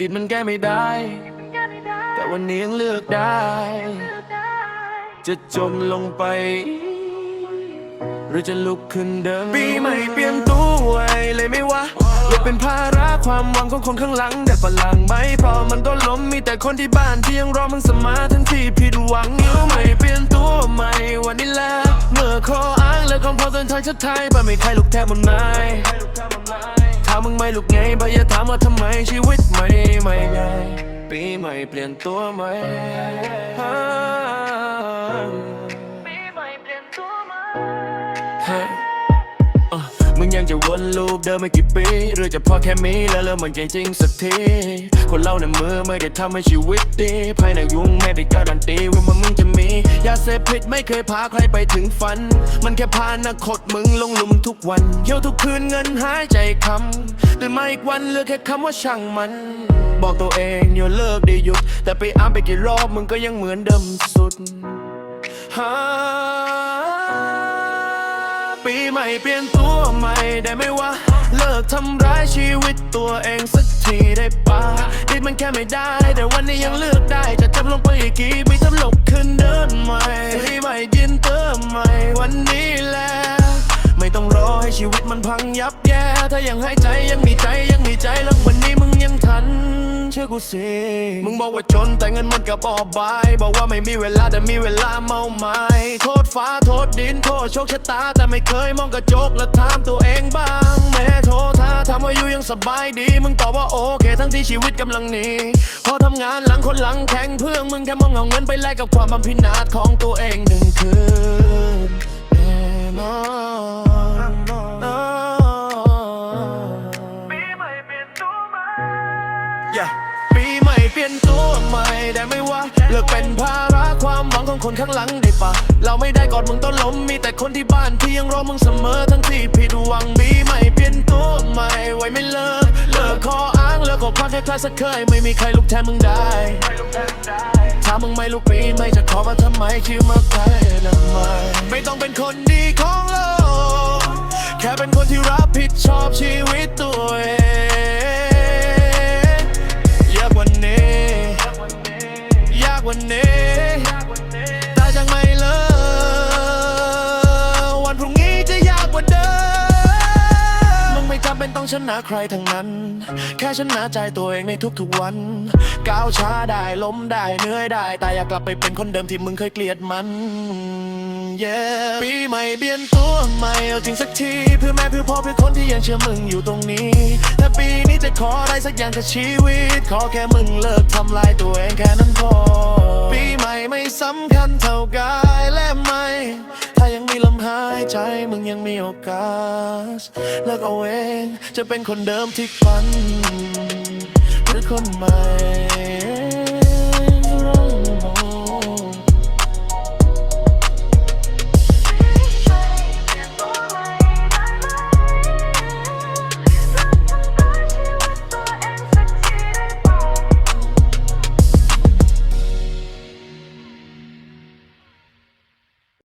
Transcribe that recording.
ดีตมันแก้ไม่ได้ แต่วันนี้ยังเลือกได้ จะจมลงไป หรือจะลุกขึ้นเดินปีใหม่เปลี่ยนตัวเลยไม่วะอย่าเป็นภาระความหวังของคนข้างหลังแต่พลังไม่พอมันก็ล้มมีแต่คนที่บ้านที่ยังรอมึงเสมาทั้งที่ผิดหวังนิ้วใหม่เปลี่ยนตัวใหม่วันนี้แหละเมื่อข้ออ้างแล้วของพอเดินทางชัดไทยบ้านไม่ใครลุกแทบมันนายถ้า มึงไม่ลุกไงบ่อย่าถามว่าทำไมชีวิตไม่ไม่ไงปีใหม่เปลี่ยนตัวไหม จะวนลูปเดิมไม่กี่ปีหรือจะพอแค่มีแล้วเริ่มมันใจจริงสักที คนเราในมือไม่ได้ทำให้ชีวิตดีภายในยุงไม่ได้การันตีว่ามึงจะมียาเสพติดไม่เคยพาใครไปถึงฝัน มันแค่พาอนาคตมึงลงลุมทุกวันเที่ยวทุกคืนเงินหายใจคำตื่นมาอีกวันเหลือแค่คำว่าช่างมันบอกตัวเองอย่าเลิกได้หยุด แต่ไปอ้ามไปกี่รอบมึงก็ยังเหมือนเดิมสุดฮา ปีใหม่เปลี่ยนตัวใหม่ได้ไหมวะ เลิกทำร้ายชีวิตตัวเองสักทีได้ปะดิดมันแค่ไม่ได้ แต่วันนี้ยังเลือกได้ จะจำลงไปอีกกี่ปีทำหลบขึ้นเดินใหม่ปีใหม่ยินเติมใหม่วันนี้แหละไม่ต้องรอให้ชีวิตมันพังยับแย่ ถ้ายังหายใจยังมีใจยังมีใจแล้ววันนี้มึงยังทันเชื่อกูสิมึงบอกว่าจนแต่เงินมันกับบอบาย บอกว่าไม่มีเวลาแต่มีเวลาเมาไม้โทษ ฟ้าโทษดินโทษโชคชะตา แต่ไม่เคยมองกระจกแล้วถามตัวเองบ้าง แม่โทษถ้าทำว่าอยู่ยังสบายดี มึงตอบว่าโอเค ทั้งที่ชีวิตกำลังหนีพอทำงานหลังคนหลังแข่งเพื่องมึงแค่มองเอาเงินไปแลกกับความบัมพินาศของตัวเองหนึ่งคืนแน่นอนปีใหม่เปลี่ยนตัวใหม่ปีใหม่เปลี่ยนตัวใหม่ได้ไหมวะเลิกเป็นภาางของคนข้างหลังได้ปะเราไม่ได้กอดมึงต้นล้มมีแต่คนที่บ้านที่ยังรอมึงเสมอทั้งที่ผิดหวังปีใหม่เปลี่ยนตัวใหม่ไว้ไม่เลิกเลิกขออ้างเลิกขอพักให้ใครสักเคยไม่มีใครลุกแทนมึงได้ถ้ามึงไม่ลุกปีนไม่จะขอมาทำไมคิวมาใครละไมไม่ต้องเป็นคนดีของโลกแค่เป็นคนที่รับผิด ว่านี้แต่ยังไม่เลิกวันพรุ่งนี้จะยากกว่าเดิมมึงไม่จำเป็นต้องชนะใครทั้งนั้น แค่ชนะใจตัวเองในทุกๆวัน ก้าวช้าได้ล้มได้เหนื่อยได้ แต่อยากกลับไปเป็นคนเดิมที่มึงเคยเกลียดมัน yeah ปีใหม่เปลี่ยนตัวใหม่เอาจริงสักทีเพื่อแม่เพื่อพ่อเพื่อคนที่ยังเชื่อมึงอยู่ตรงนี้แต่ปีนี้จะขออะไรสักอย่างกับชีวิต ขอแค่มึงเลิกทำลายตัวเองแค่นั้นพอำคัญเท่ากายและไม่ ถ้ายังมีลมหายใจมึงยังมีโอกาสเลิกเอาเองจะเป็นคนเดิมที่ฝัน หรือคนใหม่